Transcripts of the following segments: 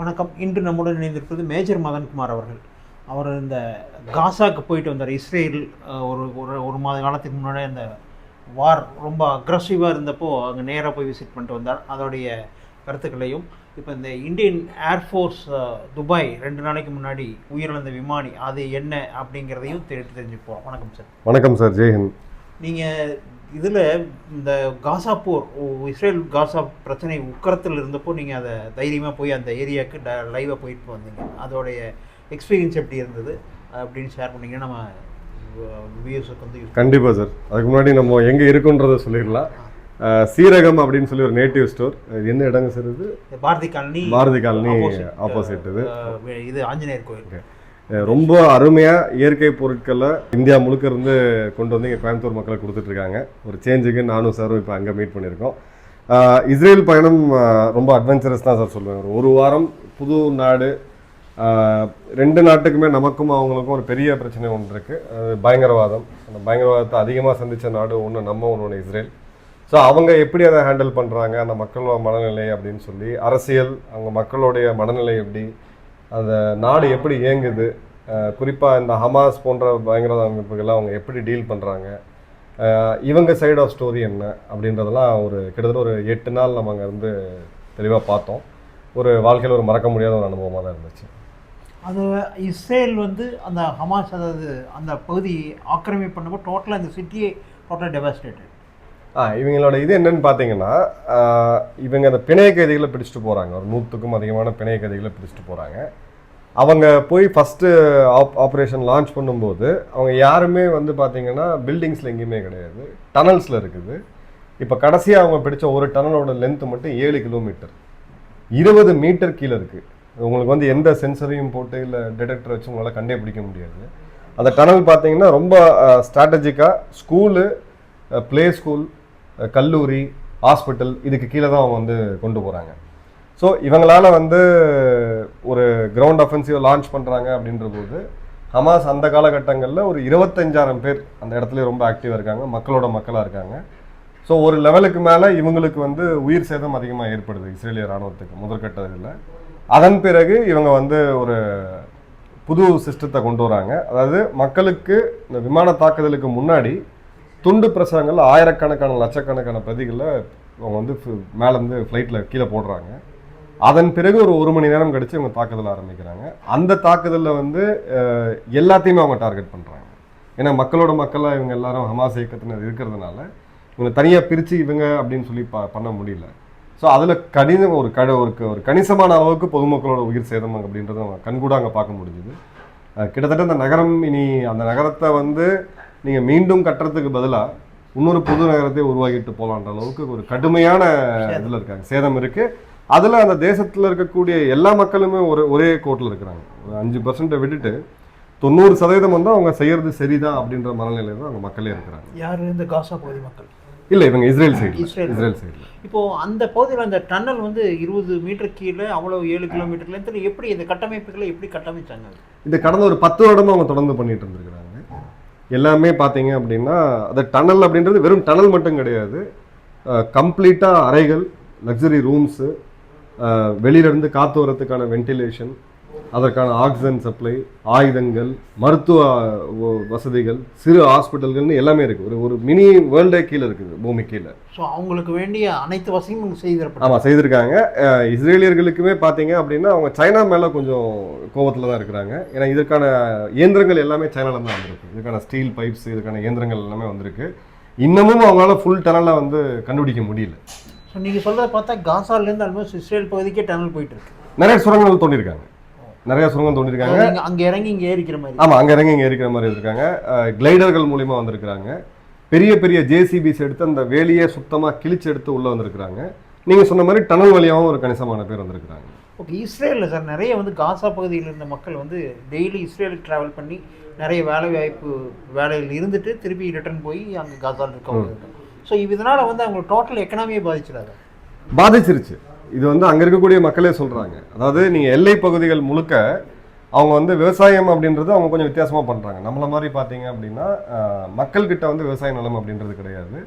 வணக்கம். இன்று நம்முடன் இணைந்திருப்பது மேஜர் மதன்குமார் அவர்கள். அவர் இந்த காசாக்கு போயிட்டு வந்தார். இஸ்ரேல் ஒரு ஒரு ஒரு மாத காலத்துக்கு முன்னாடி அந்த வார் ரொம்ப அக்ரஸிவாக இருந்தப்போ அங்கே நேராக போய் விசிட் பண்ணிட்டு வந்தார். அதோடைய கருத்துக்களையும் இப்போ இந்த இந்தியன் ஏர்ஃபோர்ஸ் துபாய் ரெண்டு நாளைக்கு முன்னாடி உயிரிழந்த விமானி அது என்ன அப்படிங்கிறதையும் தெரிவித்து தெரிஞ்சுப்போம். வணக்கம் சார். வணக்கம் சார். ஜெய்ஹிந்த். நீங்கள் இதில் இந்த காசா போர் இஸ்ரேல் காசா பிரச்சனை உக்கரத்தில் இருந்தப்போ நீங்கள் அதை தைரியமாக போய் அந்த ஏரியாவுக்கு ட லைவாக போயிட்டு வந்தீங்க. அதோடைய எக்ஸ்பீரியன்ஸ் எப்படி இருந்தது? அப்படின்னு ஷேர் பண்ணீங்கன்னா நம்ம வியூஸுக்கு வந்து கண்டிப்பாக சார் அதுக்கு முன்னாடி நம்ம எங்கே இருக்குன்றதை சொல்லிடலாம். சீரகம் அப்படின்னு சொல்லி ஒரு நேட்டிவ் ஸ்டோர் இது என்ன இடங்க சார் இது. Bharathi colony Bharathi colony opposite இது. இது ஆஞ்சநேயர் கோயில். ரொம்ப அருமையாக இயற்கை பொருட்களை இந்தியா முழுக்க இருந்து கொண்டு வந்து இங்கே கோயம்புத்தூர் மக்களுக்கு கொடுத்துட்டு இருக்காங்க. ஒரு சேஞ்சுக்கு நானும் சாரும் இப்போ அங்கே மீட் பண்ணியிருக்கோம். இஸ்ரேல் பயணம் ரொம்ப அட்வென்ச்சரஸ் தான் சார் சொல்லுவேன். ஒரு ஒரு வாரம் புது நாடு ரெண்டு நாட்டுக்குமே நமக்கும் அவங்களுக்கும் ஒரு பெரிய பிரச்சனை ஒன்று இருக்குது பயங்கரவாதம். அந்த பயங்கரவாதத்தை அதிகமாக சந்தித்த நாடு ஒன்று நம்ம ஒன்று இஸ்ரேல். ஸோ அவங்க எப்படி அதை ஹேண்டில் பண்ணுறாங்க அந்த மக்களோட மனநிலை அப்படின்னு சொல்லி அரசியல் அவங்க மக்களுடைய மனநிலை எப்படி? அந்த நாடு எப்படி இயங்குது குறிப்பாக இந்த ஹமாஸ் போன்ற பயங்கரவாத அமைப்புகள்லாம் அவங்க எப்படி டீல் பண்ணுறாங்க இவங்க சைட் ஆஃப் ஸ்டோரி என்ன அப்படின்றதெல்லாம் ஒரு கிட்டத்தட்ட ஒரு எட்டு நாள் நம்ம அங்கே இருந்து தெளிவாக பார்த்தோம். ஒரு வாழ்க்கையில் ஒரு மறக்க முடியாத ஒரு அனுபவமாக தான் இருந்துச்சு. அது இஸ்ரேல் வந்து அந்த ஹமாஸ் அதாவது அந்த பகுதி ஆக்கிரமிப்பு பண்ணப்போ டோட்டலாக இந்த சிட்டியே டோட்டலாக டெவாஸ்டேட்டட் இவங்களோட இது என்னன்னு பார்த்தீங்கன்னா இவங்க அந்த பிணைய கைதிகளை பிடிச்சிட்டு போகிறாங்க ஒரு நூற்றுக்கும் அதிகமான பிணைய கைதிகளை பிடிச்சிட்டு போகிறாங்க அவங்க போய் ஃபஸ்ட்டு ஆப் ஆப்ரேஷன் லான்ச் பண்ணும்போது அவங்க யாருமே வந்து பார்த்தீங்கன்னா பில்டிங்ஸில் எங்கேயுமே கிடையாது. டனல்ஸில் இருக்குது. இப்போ கடைசியாக அவங்க பிடிச்ச ஒரு டனலோட லென்த்து மட்டும் ஏழு கிலோமீட்டர் இருபது மீட்டர் கீழே இருக்குது உங்களுக்கு வந்து எந்த சென்சரையும் போட்டு இல்லை டிடெக்டர் வச்சு உங்களால் கண்டே பிடிக்க முடியாது. அந்த டனல் பார்த்தீங்கன்னா ரொம்ப ஸ்ட்ராட்டஜிக்காக ஸ்கூலு ப்ளே ஸ்கூல் கல்லூரி ஹாஸ்பிட்டல் இதுக்கு கீழே தான் அவங்க வந்து கொண்டு போகிறாங்க ஸோ இவங்களால வந்து ஒரு கிரவுண்ட் அஃபென்சிவ் லான்ச் பண்ணுறாங்க அப்படின்ற போது ஹமாஸ் அந்த காலகட்டங்களில் ஒரு இருபத்தஞ்சாயிரம் பேர் அந்த இடத்துல ரொம்ப ஆக்டிவாக இருக்காங்க மக்களோட மக்களாக இருக்காங்க. ஸோ ஒரு லெவலுக்கு மேலே இவங்களுக்கு வந்து உயிர் சேதம் அதிகமாக ஏற்படுது இஸ்ரேலிய ராணுவத்துக்கு முதற்கட்ட இதில் அதன் பிறகு இவங்க வந்து ஒரு புது சிஸ்டத்தை கொண்டு வராங்க. அதாவது மக்களுக்கு இந்த விமான தாக்குதலுக்கு முன்னாடி துண்டு பிரசவங்கள் ஆயிரக்கணக்கான லட்சக்கணக்கான பிரதிகளில் அவங்க வந்து ஃபு- மேலேருந்து ஃப்ளைட்டில் கீழே போடுறாங்க. அதன் பிறகு ஒரு ஒரு மணி நேரம் கழித்து அவங்க தாக்குதல் ஆரம்பிக்கிறாங்க. அந்த தாக்குதலில் வந்து எல்லாத்தையுமே அவங்க டார்கெட் பண்ணுறாங்க ஏன்னா மக்களோட மக்களாக இவங்க எல்லாரும் ஹமாஸ் இயக்கத்தினர் இருக்கிறதுனால இவங்க தனியாக பிரித்து இவங்க அப்படின்னு சொல்லி ப பண்ண முடியல. ஸோ அதில் கடின ஒரு கட ஒரு க- ஒரு கணிசமான அளவுக்கு பொதுமக்களோட உயிர் சேதம் அப்படின்றத அவங்க கண்கூட அங்கே பார்க்க முடிஞ்சுது. கிட்டத்தட்ட அந்த நகரம் இனி அந்த நகரத்தை வந்து நீங்கள் மீண்டும் கட்டுறதுக்கு பதிலாக இன்னொரு புது நகரத்தை உருவாக்கிட்டு போகலான்ற அளவுக்கு ஒரு கடுமையான இதில் இருக்காங்க. சேதம் இருக்குது அதில் அந்த தேசத்தில் இருக்கக்கூடிய எல்லா மக்களுமே ஒரு ஒரே கோட்டில் இருக்கிறாங்க. ஒரு அஞ்சு பர்சன்ட்டை விட்டுட்டு தொண்ணூறு சதவீதம் வந்து அவங்க செய்யறது சரிதான் அப்படின்ற மனநிலையில தான் அவங்க மக்களே இருக்கிறாங்க. யார் இந்த காசா பகுதி மக்கள்? இல்லை இவங்க இஸ்ரேல் சைடு இஸ்ரேல். சைடில் இப்போ அந்த பகுதியில் அந்த டன்னல் வந்து இருபது மீட்டர் கீழே அவ்வளோ ஏழு கிலோமீட்டர் லென்த்தில் எப்படி இந்த கட்டமைப்புகளை எப்படி கட்டமைச்சாங்க? இது கடந்த ஒரு பத்து வருடமா அவங்க தொடர்ந்து பண்ணிட்டு இருந்திருக்கிறாங்க. எல்லாமே பார்த்தீங்க அப்படின்னா அது டனல் அப்படின்றது வெறும் டனல் மட்டும் கிடையாது. கம்ப்ளீட்டாக அறைகள் லக்ஸரி ரூம்ஸு வெளியிலேருந்து காற்று வரத்துக்கான வென்டிலேஷன் அதற்கான ஆக்சிஜன் சப்ளை ஆயுதங்கள் மருத்துவ வசதிகள் சிறு ஹாஸ்பிட்டல்கள்னு எல்லாமே இருக்குது ஒரு ஒரு மினி வேர்ல்டே கீழே இருக்குது பூமி கீழே. ஸோ அவங்களுக்கு வேண்டிய அனைத்து வசதியும் இங்கே செய்து தரப்படும் ஆமாம் செய்திருக்காங்க இஸ்ரேலியர்களுக்குமே பார்த்தீங்க அப்படின்னா அவங்க சைனா மேலே கொஞ்சம் கோவத்தில் தான் இருக்கிறாங்க. ஏன்னா இதற்கான இயந்திரங்கள் எல்லாமே சைனால தான் வந்திருக்கு. இதுக்கான ஸ்டீல் பைப்ஸ் இதுக்கான இயந்திரங்கள் எல்லாமே வந்திருக்கு. இன்னமும் அவங்களால ஃபுல் டனலை வந்து கண்டுபிடிக்க முடியல. ஸோ நீங்கள் சொல்கிறத பார்த்தா காசாலேருந்து ஆல்மோஸ்ட் இஸ்ரேல் பகுதிக்கே டனல் போயிட்டு இருக்கு. நிறைய சுரங்கங்கள் தோண்டியிருக்காங்க. நிறைய சுரங்கம் தோண்டியிருக்காங்க. அங்கே இறங்கி இங்கே ஏறிக்கிற மாதிரி. ஆமாம் அங்கே இறங்கி இங்கே இருக்கிற மாதிரி இருக்காங்க. கிளைடர்கள் மூலிமா வந்திருக்கிறாங்க. பெரிய பெரிய ஜேசிபிஸ் எடுத்து அந்த வேலியை சுத்தமாக கிழிச்சு எடுத்து உள்ளே வந்திருக்கிறாங்க. நீங்கள் சொன்ன மாதிரி டனல் வழியாகவும் ஒரு கணிசமான பேர் வந்திருக்கிறாங்க. ஓகே இஸ்ரேலில் சார் நிறைய வந்து காசா பகுதியில் இருந்த மக்கள் வந்து டெய்லி இஸ்ரேலுக்கு ட்ராவல் பண்ணி நிறைய வேலை வாய்ப்பு வேலையில் இருந்துட்டு திருப்பி ரிட்டர்ன் போய் அங்கே காசாவில் இருக்கவங்க. ஸோ இதனால் வந்து அவங்க டோட்டல் எக்கனாமியை பாதிச்சிடாது? பாதிச்சிருச்சு. இது வந்து அங்கே இருக்கக்கூடிய மக்களே சொல்கிறாங்க அதாவது நீங்கள் எல்லை பகுதிகள் முழுக்க அவங்க வந்து விவசாயம் அப்படின்றது அவங்க கொஞ்சம் வித்தியாசமாக பண்ணுறாங்க நம்மள மாதிரி பார்த்தீங்க அப்படின்னா மக்கள்கிட்ட வந்து விவசாய நிலம் அப்படின்றது கிடையாது.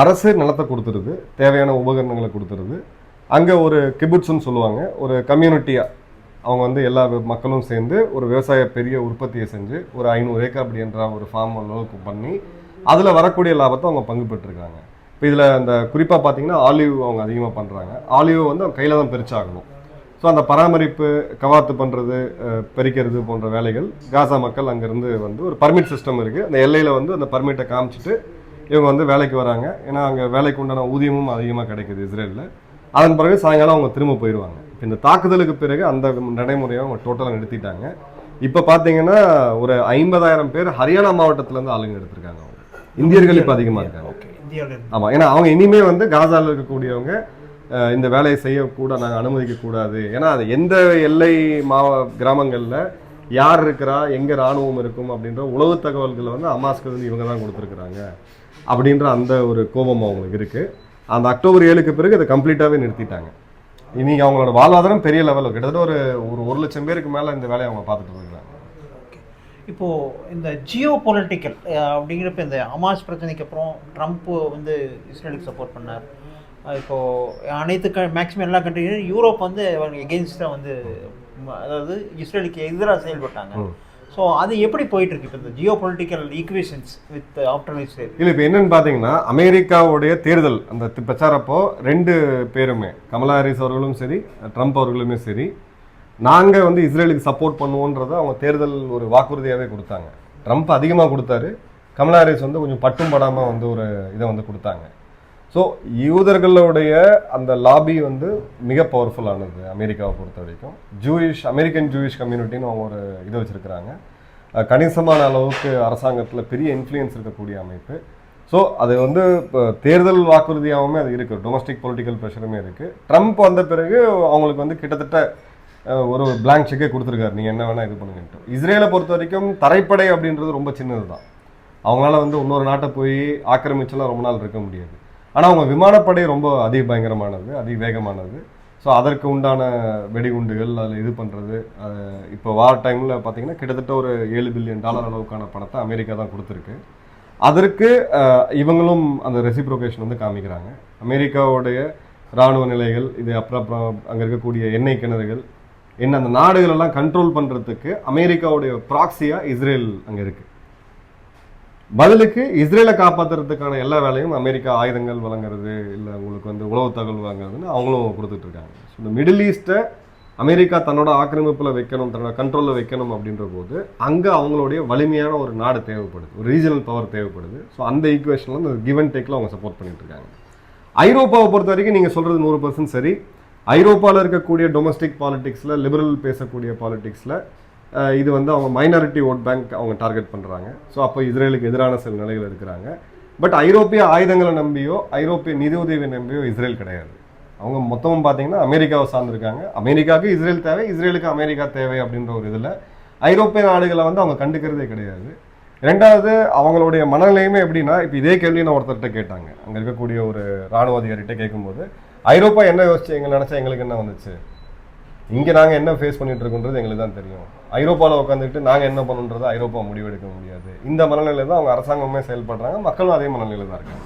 அரசு நிலத்தை கொடுத்துருது தேவையான உபகரணங்களை கொடுத்துருது. அங்கே ஒரு கிபுட்ஸ்னு சொல்லுவாங்க. ஒரு கம்யூனிட்டியாக அவங்க வந்து எல்லா மக்களும் சேர்ந்து ஒரு விவசாய பெரிய உற்பத்தியை செஞ்சு ஒரு ஐநூறு ஏக்கர் அப்படின்ற ஒரு ஃபார்ம் அளவுக்கு பண்ணி அதில் வரக்கூடிய லாபத்தை அவங்க பங்கு பெற்றிருக்காங்க. இப்போ இதில் அந்த குறிப்பாக பார்த்தீங்கன்னா ஆலிவ் அவங்க அதிகமாக பண்ணுறாங்க ஆலிவ் வந்து அவங்க கையில் தான் பிரிச்சாகணும் ஸோ அந்த பராமரிப்பு கவாத்து பண்ணுறது பறிக்கிறது போன்ற வேலைகள் காசா மக்கள் அங்கேருந்து வந்து ஒரு பர்மிட் சிஸ்டம் இருக்குது அந்த எல்லையில் வந்து அந்த பர்மிட்டை காமிச்சிட்டு இவங்க வந்து வேலைக்கு வராங்க. ஏன்னா அங்கே வேலைக்கு உண்டான ஊதியமும் அதிகமாக கிடைக்குது இஸ்ரேலில். அதன் பிறகு சாயங்காலம் அவங்க திரும்ப போயிடுவாங்க இப்போ இந்த தாக்குதலுக்கு பிறகு அந்த நடைமுறையை அவங்க டோட்டலாக நிறுத்திட்டாங்க. இப்போ பார்த்தீங்கன்னா ஒரு ஐம்பதாயிரம் பேர் ஹரியானா மாவட்டத்திலேருந்து ஆளுங்க எடுத்திருக்காங்க அவங்க. இந்தியர்கள் இப்போ அதிகமாக இருக்காங்க. ஓகே. இந்தியாவில் ஆமாம் ஏன்னா அவங்க இனிமே வந்து காசாவில் இருக்கக்கூடியவங்க இந்த வேலையை செய்யக்கூட நாங்கள் அனுமதிக்க கூடாது ஏன்னா அது எந்த எல்லை மாவ கிராமங்களில் யார் இருக்கிறா எங்கே ராணுவம் இருக்கும் அப்படின்ற உளவு தகவல்களை வந்து அமாஸ்க்கு வந்து இவங்க தான் கொடுத்துருக்குறாங்க அப்படின்ற அந்த ஒரு கோபம் அவங்களுக்கு இருக்குது அந்த அக்டோபர் ஏழுக்கு பிறகு அதை கம்ப்ளீட்டாகவே நிறுத்திட்டாங்க. இன்றைக்கி அவங்களோட வாழ்வாதாரம் பெரிய லெவலில் கிட்டத்தட்ட ஒரு ஒரு ஒரு லட்சம் பேருக்கு மேலே இந்த வேலையை அவங்க பார்த்துட்டு இருக்கிறாங்க இப்போ இந்த ஜியோ பொலிட்டிக்கல் அப்படிங்கிறப்ப இந்த அமாஸ் பிரச்சனைக்கு அப்புறம் ட்ரம்ப் வந்து இஸ்ரேலுக்கு சப்போர்ட் பண்ணார். அஹ் இப்போ அனைத்து க மேக்ஸிமம் எல்லா கண்ட்ரியும் யூரோப் வந்து எகெயின்ஸ்டாக வந்து அதாவது இஸ்ரேலுக்கு எதிராக செயல்பட்டாங்க. ஸோ அது எப்படி போயிட்டு இருக்கு இப்போ இந்த geopolitical equations with after Israel இல்லை இப்போ என்னன்னு பார்த்தீங்கன்னா அமெரிக்காவுடைய தேர்தல் அந்த பிரச்சாரப்போ ரெண்டு பேருமே கமலா ஹாரிஸ் அவர்களும் சரி ட்ரம்ப் அவர்களுமே சரி நாங்கள் வந்து இஸ்ரேலுக்கு சப்போர்ட் பண்ணுவோன்றதை அவங்க தேர்தல் ஒரு வாக்குறுதியாகவே கொடுத்தாங்க. ட்ரம்ப் அதிகமாக கொடுத்தாரு. கமலா ஹாரிஸ் வந்து கொஞ்சம் பட்டும் படாமல் வந்து ஒரு இதை வந்து கொடுத்தாங்க. ஸோ யூதர்களுடைய அந்த லாபி வந்து மிக பவர்ஃபுல்லானது அமெரிக்காவை பொறுத்த வரைக்கும். ஜூயிஷ் அமெரிக்கன் ஜூயிஷ் கம்யூனிட்டின்னு அவங்க ஒரு இதை வச்சுருக்கிறாங்க. கணிசமான அளவுக்கு அரசாங்கத்தில் பெரிய இன்ஃப்ளூயன்ஸ் இருக்கக்கூடிய அமைப்பு. ஸோ அது வந்து இப்போ தேர்தல் வாக்குறுதியாகவுமே அது இருக்குது டொமஸ்டிக் பொலிட்டிக்கல் ப்ரெஷருமே இருக்குது ட்ரம்ப் வந்த பிறகு அவங்களுக்கு வந்து கிட்டத்தட்ட ஒரு பிளாங்க் செக்கே கொடுத்துருக்காரு. நீங்கள் என்ன வேணால் இது பண்ணுங்கன்ட்டு. இஸ்ரேலை பொறுத்த வரைக்கும் தரைப்படை அப்படின்றது ரொம்ப சின்னது தான் அவங்களால வந்து இன்னொரு நாட்டை போய் ஆக்கிரமிச்செல்லாம் ரொம்ப நாள் இருக்க முடியாது. ஆனால் அவங்க விமானப்படை ரொம்ப அதிக பயங்கரமானது அதிக வேகமானது ஸோ அதற்கு உண்டான வெடிகுண்டுகள் அதில் இது பண்ணுறது இப்போ வார் டைமில் பார்த்தீங்கன்னா கிட்டத்தட்ட ஒரு ஏழு பில்லியன் டாலர் அளவுக்கான பணத்தை அமெரிக்கா தான் கொடுத்துருக்கு. அதற்கு இவங்களும் அந்த ரெசிப்ரோகேஷன் வந்து காமிக்கிறாங்க. அமெரிக்காவுடைய இராணுவ நிலைகள் இது அப்புறம் அப்புறம் அங்கே இருக்கக்கூடிய எண்ணெய் கிணறுகள் என்ன அந்த நாடுகளெல்லாம் கண்ட்ரோல் பண்ணுறதுக்கு அமெரிக்காவுடைய ப்ராக்சியாக இஸ்ரேல் அங்கே இருக்குது பதிலுக்கு இஸ்ரேலை காப்பாத்துறதுக்கான எல்லா வேலையும் அமெரிக்கா ஆயுதங்கள் வழங்குறது இல்லை உங்களுக்கு வந்து உளவு தகவல் வாங்குறதுன்னு அவங்களும் கொடுத்துட்டு இருக்காங்க. ஸோ இந்த மிடில் ஈஸ்ட்டை அமெரிக்கா தன்னோட ஆக்கிரமிப்பில் வைக்கணும் தன்னோட கண்ட்ரோலில் வைக்கணும் அப்படின்ற போது அங்கே அவங்களுடைய வலிமையான ஒரு நாடு தேவைப்படுது. ஒரு ரீஜனல் பவர் தேவைப்படுது. ஸோ அந்த ஈக்குவேஷனில் அந்த கிவ் அண்ட் டேக்கில் அவங்க சப்போர்ட் பண்ணிட்டு இருக்காங்க. ஐரோப்பாவை பொறுத்த வரைக்கும் நீங்கள் சொல்கிறது நூறு பர்சன்ட் சரி. ஐரோப்பாவில் இருக்கக்கூடிய டொமஸ்டிக் பாலிட்டிக்ஸில் லிபரல் பேசக்கூடிய பாலிட்டிக்ஸில் இது வந்து அவங்க மைனாரிட்டி ஓட் பேங்க் அவங்க டார்கெட் பண்ணுறாங்க ஸோ அப்போ இஸ்ரேலுக்கு எதிரான சில நிலைகள் இருக்கிறாங்க. பட் ஐரோப்பிய ஆயுதங்களை நம்பியோ ஐரோப்பிய நிதி உதவியை நம்பியோ இஸ்ரேல் கிடையாது. அவங்க மொத்தமும் பார்த்தீங்கன்னா அமெரிக்காவை சார்ந்திருக்காங்க. அமெரிக்காவுக்கு இஸ்ரேல் தேவை இஸ்ரேலுக்கு அமெரிக்கா தேவை அப்படின்ற ஒரு இதில் ஐரோப்பிய நாடுகளை வந்து அவங்க கண்டுக்கிறதே கிடையாது. ரெண்டாவது அவங்களுடைய மனநிலையுமே எப்படின்னா இப்போ இதே கேள்வி நான் ஒருத்தர்கிட்ட கேட்டாங்க. அங்கே இருக்கக்கூடிய ஒரு ராணுவ அதிகாரிகிட்ட கேட்கும்போது ஐரோப்பா என்ன யோசிச்சு எங்களை நினச்சா எங்களுக்கு என்ன வந்துச்சு? இங்கே நாங்கள் என்ன ஃபேஸ் பண்ணிட்டு இருக்கோன்றது எங்களுக்கு தான் தெரியும். ஐரோப்பாவில் உட்காந்துட்டு நாங்கள் என்ன பண்ணணுன்றது ஐரோப்பா முடிவெடுக்க முடியாது. இந்த மனநிலையில் தான் அவங்க அரசாங்கமே செயல்படுறாங்க. மக்களும் அதே மனநிலையில் தான் இருக்காங்க.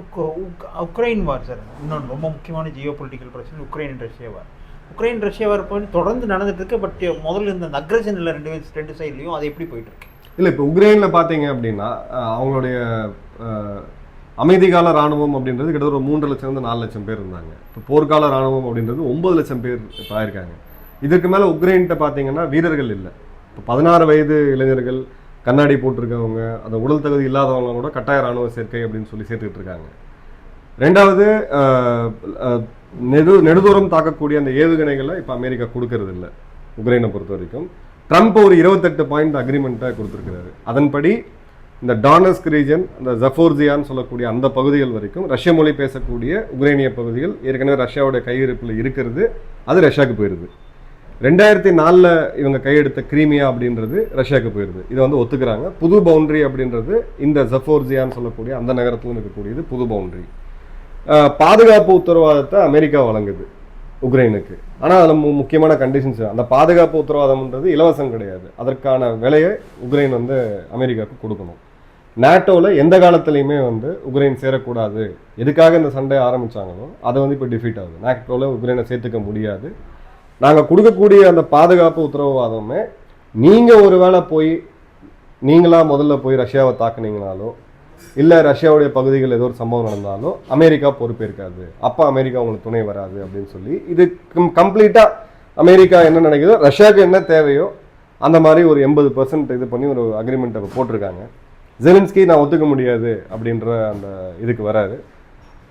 உக்- உக்- உக்ரைன் வார் சார் இன்னொன்று ரொம்ப முக்கியமான ஜியோ பொலிட்டிக்கல் பிரச்சனை Ukraine Russia war Ukraine Russia war போய் தொடர்ந்து நடந்துட்டு இருக்கு பட் முதல்ல இருந்த அந்த அக்ரஷன் இல்லை ரெண்டு ரெண்டு சைட்லையும் அது எப்படி போயிட்டு இருக்கு? இல்லை இப்போ உக்ரைனில் பார்த்தீங்க அப்படின்னா அவங்களுடைய அமைதிகால ராணுவம் அப்படின்றது கிட்டத்தட்ட ஒரு மூன்று லட்சம் நாலு லட்சம் பேர் இருந்தாங்க. இப்போ போர்க்கால ராணுவம் அப்படின்றது ஒன்பது லட்சம் பேர் இப்போ ஆயிருக்காங்க. இதற்கு மேலே உக்ரைன்கிட்ட பார்த்தீங்கன்னா வீரர்கள் இல்லை. இப்போ பதினாறு வயது இளைஞர்கள் கண்ணாடி போட்டிருக்கவங்க அந்த உடல் தகுதி இல்லாதவங்க கூட கட்டாய ராணுவ சேர்க்கை அப்படின்னு சொல்லி சேர்த்துக்கிட்டு இருக்காங்க. ரெண்டாவது நெடு நெடுதூரம் தாக்கக்கூடிய அந்த ஏவுகணைகளை இப்போ அமெரிக்கா கொடுக்கறது இல்லை. உக்ரைனை பொறுத்த வரைக்கும். ட்ரம்ப் ஒரு இருபத்தெட்டு பாயிண்ட் அக்ரிமெண்ட்டை கொடுத்துருக்கிறாரு. அதன்படி இந்த டானஸ்க் ரீஜன் இந்த ஜஃபோர்ஜியான்னு சொல்லக்கூடிய அந்த பகுதிகள் வரைக்கும் ரஷ்ய மொழி பேசக்கூடிய உக்ரைனிய பகுதிகள் ஏற்கனவே ரஷ்யாவுடைய கையிருப்பில் இருக்கிறது. அது ரஷ்யாவுக்கு போயிடுது ரெண்டாயிரத்தி நாலில் இவங்க கையெடுத்த கிரீமியா அப்படின்றது ரஷ்யாவுக்கு போயிடுது இதை வந்து ஒத்துக்கிறாங்க. புது பவுண்ட்ரி அப்படின்றது இந்த ஜஃபோர்ஜியான்னு சொல்லக்கூடிய அந்த நகரத்தில் இருக்கக்கூடியது புது பவுண்ட்ரி. பாதுகாப்பு உத்தரவாதத்தை அமெரிக்கா வழங்குது உக்ரைனுக்கு. ஆனால் அதில் மு முக்கியமான கண்டிஷன்ஸ் அந்த பாதுகாப்பு உத்தரவாதம்ன்றது இலவசம் கிடையாது. அதற்கான விலையை உக்ரைன் வந்து அமெரிக்காவுக்கு கொடுக்கணும். நேட்டோவில் எந்த காலத்துலையுமே வந்து உக்ரைன் சேரக்கூடாது. எதுக்காக இந்த சண்டை ஆரம்பிச்சாங்களோ அதை வந்து இப்போ டிஃபீட் ஆகுது. நேட்டோவில் உக்ரைனை சேர்த்துக்க முடியாது. நாங்கள் கொடுக்கக்கூடிய அந்த பாதுகாப்பு உத்தரவாதமே நீங்கள் ஒரு வேளை போய் நீங்களா முதல்ல போய் ரஷ்யாவை தாக்குனீங்கனாலோ இல்லை ரஷ்யாவுடைய பகுதிகள் ஏதோ ஒரு சம்பவம் நடந்தாலோ அமெரிக்கா பொறுப்பேற்காது. அப்போ அமெரிக்கா உங்களுக்கு துணை வராது அப்படின்னு சொல்லி இது கம்ப்ளீட்டாக அமெரிக்கா என்ன நினைக்குதோ ரஷ்யாவுக்கு என்ன தேவையோ அந்த மாதிரி ஒரு எண்பது பர்சன்ட் இது பண்ணி ஒரு அக்ரிமெண்ட்டை போட்டிருக்காங்க. ஜெலின்ஸ்கி நான் ஒத்துக்க முடியாது அப்படின்ற அந்த இதுக்கு வராரு.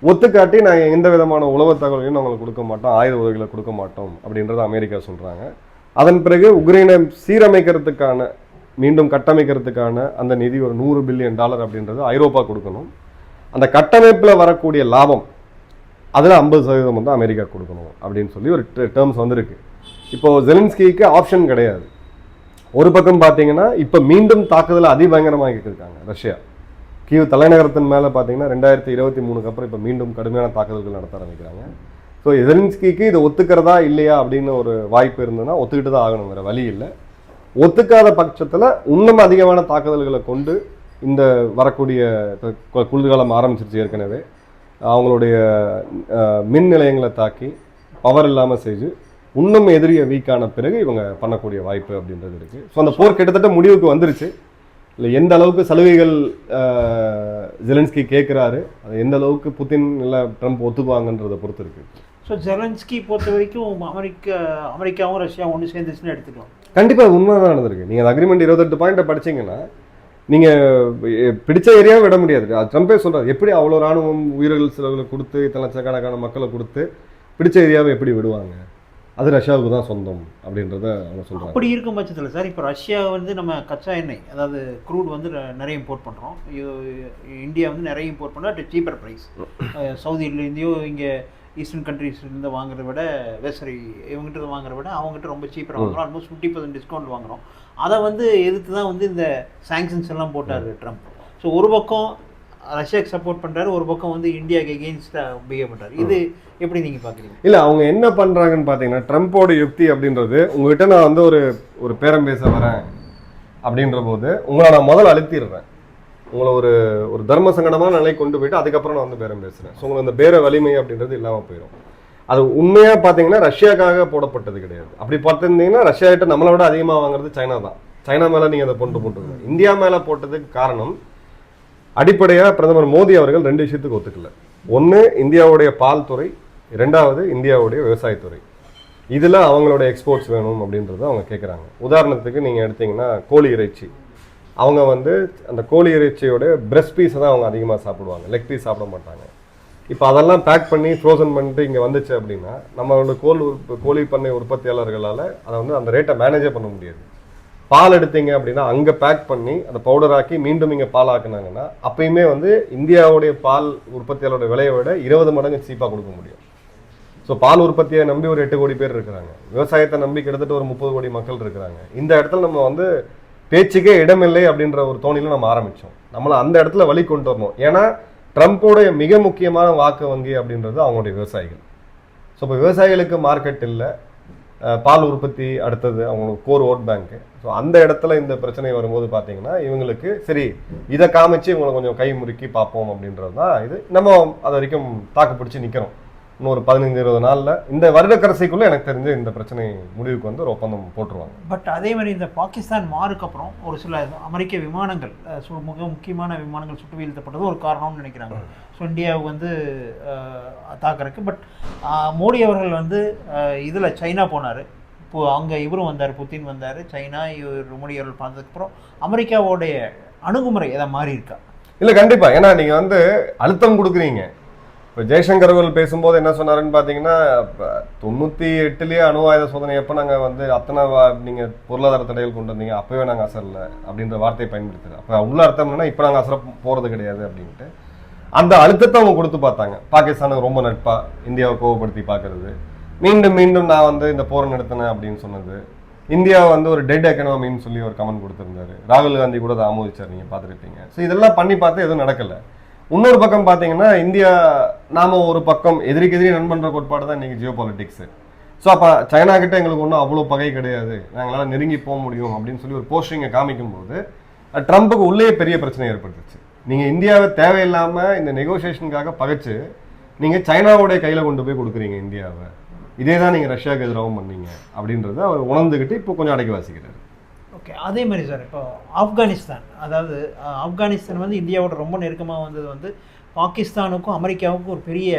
ஒத்துக்காட்டி நாங்கள் எந்த விதமான உளவு தகவலையும் நாங்கள் கொடுக்க மாட்டோம் ஆயுத உதவிகளை கொடுக்க மாட்டோம் அப்படின்றத அமெரிக்கா சொல்கிறாங்க அதன் பிறகு உக்ரைனை சீரமைக்கிறதுக்கான மீண்டும் கட்டமைக்கிறதுக்கான அந்த நிதி ஒரு நூறு பில்லியன் டாலர் அப்படின்றது ஐரோப்பா கொடுக்கணும். அந்த கட்டமைப்பில் வரக்கூடிய லாபம் அதில் ஐம்பது சதவீதம் வந்து அமெரிக்கா கொடுக்கணும் அப்படின்னு சொல்லி ஒரு டேர்ம்ஸ் வந்திருக்கு. இப்போது ஜெலின்ஸ்கிக்கு ஆப்ஷன் கிடையாது. ஒரு பக்கம் பார்த்தீங்கன்னா இப்போ மீண்டும் தாக்குதலை அதிபயங்கரமாக இருக்காங்க ரஷ்யா. கீவ் தலைநகரத்தின் மேலே பார்த்தீங்கன்னா ரெண்டாயிரத்தி இருபத்தி மூணுக்கு அப்புறம் இப்போ மீண்டும் கடுமையான தாக்குதல்கள் நடத்த ஆரம்பிக்கிறாங்க. ஸோ எதரின்ஸ்கிக்கு இதை ஒத்துக்கிறதா இல்லையா அப்படின்னு ஒரு வாய்ப்பு இருந்ததுன்னா ஒத்துக்கிட்டு தான் ஆகணும் வேறு வழி இல்லை. ஒத்துக்காத பட்சத்தில் இன்னும் அதிகமான தாக்குதல்களை கொண்டு இந்த வரக்கூடிய கு- குளிர்காலம் ஆரம்பிச்சிருச்சு ஏற்கனவே. அவங்களுடைய மின் நிலையங்களை தாக்கி பவர் இல்லாமல் செஞ்சு இன்னும் எதிரிய வீக்கான பிறகு இவங்க பண்ணக்கூடிய வாய்ப்பு அப்படின்றது இருக்கு. ஸோ அந்த போர் கிட்டத்தட்ட முடிவுக்கு வந்துருச்சு. இல்லை எந்த அளவுக்கு சலுகைகள் ஜெலன்ஸ்கி கேட்குறாரு அது எந்த அளவுக்கு புதின் இல்லை ட்ரம்ப் ஒத்துக்குவாங்கன்றதை பொறுத்து இருக்கு. ஸோ ஜெலன்ஸ்கி பொறுத்த வரைக்கும் அமெரிக்கா அமெரிக்காவும் ரஷ்யாவும் ஒன்று சேர்ந்துச்சுன்னு எடுத்துக்கலாம். கண்டிப்பாக உண்மை தான் நடந்திருக்கு. நீங்கள் அந்த அக்ரிமெண்ட் இருபத்தெட்டு பாயிண்ட்டை படிச்சீங்கன்னா நீங்கள் பிடிச்ச ஏரியாவை விட முடியாது. அது ட்ரம்பே சொல்றாரு எப்படி அவ்வளோ ராணுவம் உயிர்கள் செலவுகளை கொடுத்து இத்தனை லட்சக்கணக்கான மக்களை கொடுத்து பிடிச்ச ஏரியாவை எப்படி விடுவாங்க? அது ரஷ்யாவுக்கு தான் சொந்தம் அப்படின்றத அவங்க சொல்கிறாங்க அப்படி இருக்கும் பட்சத்தில் சார் இப்போ ரஷ்யா வந்து நம்ம கச்சா எண்ணெய் அதாவது க்ரூட் வந்து நிறைய இம்போர்ட் பண்ணுறோம் இந்தியா வந்து நிறைய இம்போர்ட் பண்ணால் அட் சீப்பர் ப்ரைஸ் சவுதியிலேருந்தையோ இங்கே ஈஸ்டர்ன் கண்ட்ரீஸ்லேருந்து வாங்குறத விட வெசரி இவங்ககிட்ட வாங்குறத விட அவங்ககிட்ட ரொம்ப சீப்பராக வாங்குறோம். ஆல்மோஸ்ட் ஃபிஃப்டி பர்சன்ட் டிஸ்கவுண்ட் வாங்குறோம். அதை வந்து எதிர்த்து தான் வந்து இந்த சாங்ஷன்ஸ் எல்லாம் போட்டார் ட்ரம்ப். ஸோ ஒரு பக்கம் ரஷ்யாவுக்கு சப்போர்ட் பண்ணுறாரு ஒரு பக்கம் வந்து இந்தியாவுக்கு எகெயின்ஸ்டாக பிஹேவ் பண்ணுறாரு இது எப்படி நீங்கள் பார்க்குறீங்க இல்லை அவங்க என்ன பண்ணுறாங்கன்னு பார்த்தீங்கன்னா ட்ரம்ப்போட யுக்தி அப்படின்றது உங்ககிட்ட நான் வந்து ஒரு ஒரு பேரம் பேச வரேன் அப்படின்ற போது உங்களை நான் முதல்ல அழுத்திடுறேன். உங்களை ஒரு ஒரு தர்ம சங்கடமான நிலை கொண்டு போயிட்டு அதுக்கப்புறம் நான் வந்து பேரம் பேசுகிறேன் ஸோ உங்களுக்கு அந்த பேர வலிமை அப்படின்றது இல்லாமல் போயிடும். அது உண்மையாக பார்த்தீங்கன்னா ரஷ்யாக்காக போடப்பட்டது கிடையாது. அப்படி பார்த்துருந்தீங்கன்னா ரஷ்யா கிட்ட நம்மளை விட அதிகமாக வாங்குறது சைனா தான். சைனா மேலே நீங்கள் அதை கொண்டு போட்டுருங்க இந்தியா மேலே போட்டதுக்கு காரணம் அடிப்படையாக பிரதமர் மோடி அவர்கள் ரெண்டு விஷயத்துக்கு ஒத்துக்கல. ஒன்று இந்தியாவுடைய பால் துறை ரெண்டாவது இந்தியாவுடைய விவசாயத்துறை இதில் அவங்களோட எக்ஸ்போர்ட்ஸ் வேணும் அப்படின்றத அவங்க கேட்குறாங்க உதாரணத்துக்கு நீங்கள் எடுத்தீங்கன்னா கோழி இறைச்சி. அவங்க வந்து அந்த கோழி இறைச்சியோட பிரஸ்ட் பீஸை தான் அவங்க அதிகமாக சாப்பிடுவாங்க. லெக் பீஸ் சாப்பிட மாட்டாங்க. இப்போ அதெல்லாம் பேக் பண்ணி ஃப்ரோசன் பண்ணிட்டு இங்கே வந்துச்சு அப்படின்னா நம்மளோட கோல் உற்ப- கோழி பண்ணை உற்பத்தியாளர்களால் அதை வந்து அந்த ரேட்டை மேனேஜே பண்ண முடியாது. பால் எடுத்தீங்க அப்படின்னா அங்கே பேக் பண்ணி அதை பவுடராக்கி மீண்டும் இங்கே பால் ஆக்குனாங்கன்னா அப்பயுமே வந்து இந்தியாவுடைய பால் உற்பத்தியாளோட விலையை விட இருபது மடங்கு சீப்பாக கொடுக்க முடியும். ஸோ பால் உற்பத்தியை நம்பி ஒரு எட்டு கோடி பேர் இருக்கிறாங்க. விவசாயத்தை நம்பி கிட்டத்தட்ட ஒரு முப்பது கோடி மக்கள் இருக்கிறாங்க. இந்த இடத்துல நம்ம வந்து பேச்சுக்கே இடமில்லை அப்படின்ற ஒரு தோணியில் நம்ம ஆரம்பித்தோம் நம்மளை அந்த இடத்துல வழி கொண்டு வரணும். ஏன்னா ட்ரம்ப்போடைய மிக முக்கியமான வாக்கு வங்கி அப்படின்றது அவங்களுடைய விவசாயிகள். ஸோ இப்போ விவசாயிகளுக்கு மார்க்கெட் இல்லை. பால் உற்பத்தி அடுத்தது அவங்களுக்கு கோர் ஓட் பேங்க்கு ஸோ அந்த இடத்துல இந்த பிரச்சனை வரும்போது பார்த்தீங்கன்னா இவங்களுக்கு சரி இதை காமிச்சு இவங்களை கொஞ்சம் கை முறுக்கி பார்ப்போம் அப்படின்றது தான் இது. நம்ம அது வரைக்கும் தாக்கு பிடிச்சி நிற்கிறோம் இன்னும் ஒரு பதினஞ்சு இருபது நாளில் இந்த வருட கடைசிக்குள்ளே எனக்கு தெரிஞ்சு இந்த பிரச்சனை முடிவுக்கு வந்து ஒரு ஒப்பந்தம் போட்டுருவாங்க. பட் அதே மாதிரி இந்த பாகிஸ்தான் மாருக்கு அப்புறம் ஒரு சில அமெரிக்க விமானங்கள் மிக முக்கியமான விமானங்கள் சுட்டு வீழ்த்தப்பட்டது ஒரு காரணம்னு நினைக்கிறாங்க. ஸோ இந்தியாவுக்கு வந்து தாக்கறதுக்கு பட் மோடி அவர்கள் வந்து இதில் சைனா போனார். இப்போ அங்கே இவரும் வந்தார் புத்தின் வந்தார். சைனா இவர் மோடி அவர்கள் பார்த்ததுக்கப்புறம் அமெரிக்காவோடைய அணுகுமுறை எதாவது மாறி இருக்கா இல்லை கண்டிப்பா. ஏன்னா நீங்க வந்து அழுத்தம் கொடுக்குறீங்க. இப்போ ஜெய்சங்கர் அவர்கள் பேசும்போது என்ன சொன்னாருன்னு பார்த்தீங்கன்னா தொண்ணூற்றி எட்டுலேயே அணு ஆயுத சோதனை எப்போ நாங்கள் வந்து அத்தனை நீங்கள் பொருளாதார தடைகள் கொண்டு வந்தீங்க அப்போவே நாங்கள் அசரல அப்படின்ற வார்த்தையை பயன்படுத்துது அப்போ உள்ள அர்த்தம் என்னன்னா இப்போ நாங்கள் அசர போகிறது கிடையாது அப்படின்ட்டு. அந்த அழுத்தத்தை அவங்க கொடுத்து பார்த்தாங்க. பாகிஸ்தானுக்கு ரொம்ப நட்பாக இந்தியாவை கோவப்படுத்தி பார்க்கறது. மீண்டும் மீண்டும் நான் வந்து இந்த போரை நடத்தினேன் அப்படின்னு சொன்னது. இந்தியா வந்து ஒரு டெட் எக்கனாமின்னு சொல்லி ஒரு கமெண்ட் கொடுத்துருந்தாரு. ராகுல் காந்தி கூட அதை ஆமோதிச்சார் நீங்கள் பார்த்துருப்பீங்க. ஸோ இதெல்லாம் பண்ணி பார்த்து எதுவும் நடக்கல. இன்னொரு பக்கம் பார்த்தீங்கன்னா இந்தியா நாம் ஒரு பக்கம் எதிரிக்கு எதிரி நண்பன்ற கோட்பாடு தான் இன்னைக்கு ஜியோ பாலிட்டிக்ஸு ஸோ அப்போ சைனா கிட்ட எங்களுக்கு ஒன்றும் அவ்வளோ பகை கிடையாது. நாங்களால் நெருங்கி போக முடியும் அப்படின்னு சொல்லி ஒரு போஸ்டிங்கை காமிக்கும்போது ட்ரம்ப்புக்கு உள்ளே பெரிய பிரச்சனை ஏற்பட்டுச்சு. நீங்கள் இந்தியாவை தேவையில்லாமல் இந்த நெகோசியேஷனுக்காக பகைச்சு நீங்கள் சைனாவுடைய கையில் கொண்டு போய் கொடுக்குறீங்க இந்தியாவை. இதே தான் நீங்கள் ரஷ்யாவுக்கு எதிராகவும் பண்ணீங்க அப்படின்றத அவர் உணர்ந்துக்கிட்டு இப்போ கொஞ்சம் அடக்கி வாசிக்கிறார். ஓகே. அதே மாதிரி சார் இப்போ ஆப்கானிஸ்தான் அதாவது ஆப்கானிஸ்தான் வந்து இந்தியாவோட ரொம்ப நெருக்கமாக வந்தது வந்து பாகிஸ்தானுக்கும் அமெரிக்காவுக்கும் ஒரு பெரிய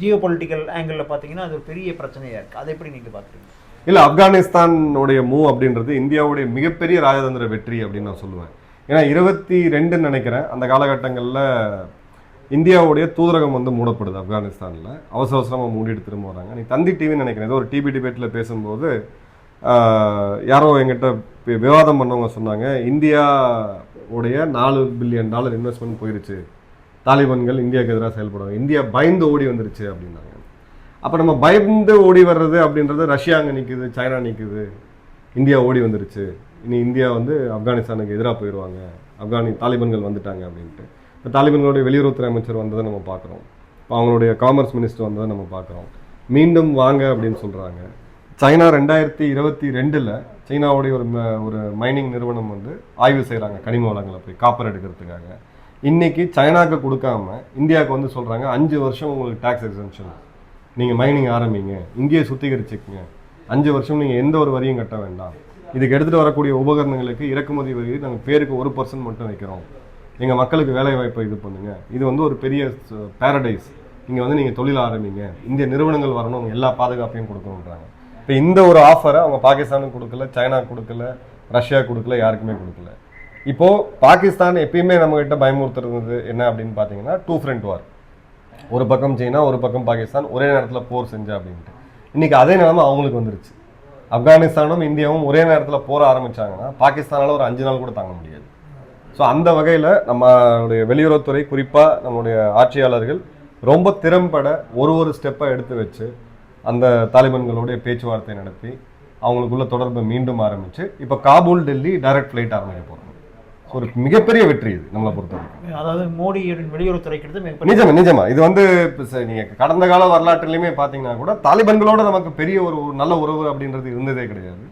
ஜியோ பொலிட்டிக்கல் ஆங்கிளில் பார்த்தீங்கன்னா அது ஒரு பெரிய பிரச்சனையாக இருக்குது அதை எப்படி நீங்கள் பார்க்குறீங்க இல்லை ஆப்கானிஸ்தானுடைய மூவ் அப்படின்றது இந்தியாவுடைய மிகப்பெரிய ராஜதந்திர வெற்றி அப்படின்னு நான் சொல்லுவேன். ஏன்னா இருபத்தி ரெண்டுன்னு நினைக்கிறேன். அந்த காலகட்டங்களில் இந்தியாவுடைய தூதரகம் வந்து மூடப்படுது ஆப்கானிஸ்தானில். அவசர அவசரமாக மூடிட்டு திரும்ப வராங்க. நீ தந்தி டிவின்னு நினைக்கிறேன். ஏதோ ஒரு டிவி டிபேட்டில் பேசும்போது யாரோ எங்கிட்ட விவாதம் பண்ணவங்க சொன்னாங்க இந்தியாவுடைய நாலு பில்லியன் டாலர் இன்வெஸ்ட்மெண்ட் போயிருச்சு. தாலிபான்கள் இந்தியாவுக்கு எதிராக செயல்படுவாங்க. இந்தியா பயந்து ஓடி வந்துருச்சு அப்படின்னாங்க. அப்போ நம்ம பயந்து ஓடி வர்றது அப்படின்றது ரஷ்யா அங்கே நிற்குது சைனா நிற்குது இந்தியா ஓடி வந்துருச்சு. இனி இந்தியா வந்து ஆப்கானிஸ்தானுக்கு எதிராக போயிடுவாங்க ஆப்கானி தாலிபான்கள் வந்துட்டாங்க அப்படின்ட்டு. இப்போ தாலிபான்களுடைய வெளியுறவுத்துறை அமைச்சர் வந்ததை நம்ம பார்க்குறோம். இப்போ அவங்களுடைய காமர்ஸ் மினிஸ்டர் வந்ததை நம்ம பார்க்குறோம். மீண்டும் வாங்க அப்படின்னு சொல்கிறாங்க சைனா ரெண்டாயிரத்தி இருபத்தி ரெண்டில் சைனாவுடைய ஒரு ம- ஒரு மைனிங் நிறுவனம் வந்து ஆய்வு செய்கிறாங்க கனிம வளங்களை போய் காப்பர் எடுக்கிறதுக்காக. இன்னைக்கு சைனாக்கு கொடுக்காம இந்தியாவுக்கு வந்து சொல்கிறாங்க அஞ்சு வருஷம் உங்களுக்கு டேக்ஸ் எக்ஸம்ஷன் நீங்கள் மைனிங் ஆரம்பிங்க இங்கேயே சுத்திகரிச்சுக்கங்க. அஞ்சு வருஷம் நீங்கள் எந்த ஒரு வரியும் கட்ட வேண்டாம். இதுக்கு எடுத்துகிட்டு வரக்கூடிய உபகரணங்களுக்கு இறக்குமதி வரி நாங்கள் பேருக்கு ஒரு பர்சன்ட் மட்டும் வைக்கிறோம். எங்கள் மக்களுக்கு வேலை வாய்ப்பை இது பண்ணுங்க. இது வந்து ஒரு பெரிய பேரடைஸ் இங்கே வந்து நீங்கள் தொழில் ஆரம்பிங்க. இந்திய நிறுவனங்கள் வரணும் எல்லா பாதுகாப்பையும் கொடுக்கணுன்றாங்க இப்போ இந்த ஒரு ஆஃபரை அவங்க பாகிஸ்தானுக்கு கொடுக்கல சைனா கொடுக்கல ரஷ்யா கொடுக்கல யாருக்குமே கொடுக்கல. இப்போது பாகிஸ்தான் எப்பயுமே நம்மக்கிட்ட பயமுறுத்துறது என்ன அப்படின்னு பார்த்தீங்கன்னா டூ ஃப்ரண்ட் வார் ஒரு பக்கம் சீனா ஒரு பக்கம் பாகிஸ்தான் ஒரே நேரத்தில் போர் செஞ்சா அப்படின்ட்டு. இன்றைக்கி அதே நிலமை அவங்களுக்கு வந்துருச்சு. ஆப்கானிஸ்தானும் இந்தியாவும் ஒரே நேரத்தில் போர் ஆரம்பிச்சாங்கன்னா பாகிஸ்தானால் ஒரு அஞ்சு நாள் கூட தாங்க முடியாது. ஸோ அந்த வகையில் நம்மளுடைய வெளியுறவுத்துறை குறிப்பாக நம்மளுடைய ஆட்சியாளர்கள் ரொம்ப திறம்பட ஒரு ஒரு ஸ்டெப்பை எடுத்து வச்சு அந்த தாலிபான்களுடைய பேச்சுவார்த்தை நடத்தி அவங்களுக்குள்ள தொடர்பை மீண்டும் ஆரம்பிச்சு இப்போ காபூல் டெல்லி டைரக்ட் ஃப்ளைட் ஆரம்பிக்க போகிறாங்க ஒரு மிகப்பெரிய வெற்றி இது நம்மளை பொறுத்த வரைக்கும். அதாவது எடுத்து மிகப்பெரிய நிஜமா நிஜமா. இது வந்து நீங்க கடந்த கால வரலாற்றுலயுமே பாத்தீங்கன்னா கூட தாலிபான்களோட நமக்கு பெரிய ஒரு நல்ல உறவு அப்படின்றது இருந்ததே கிடையாது.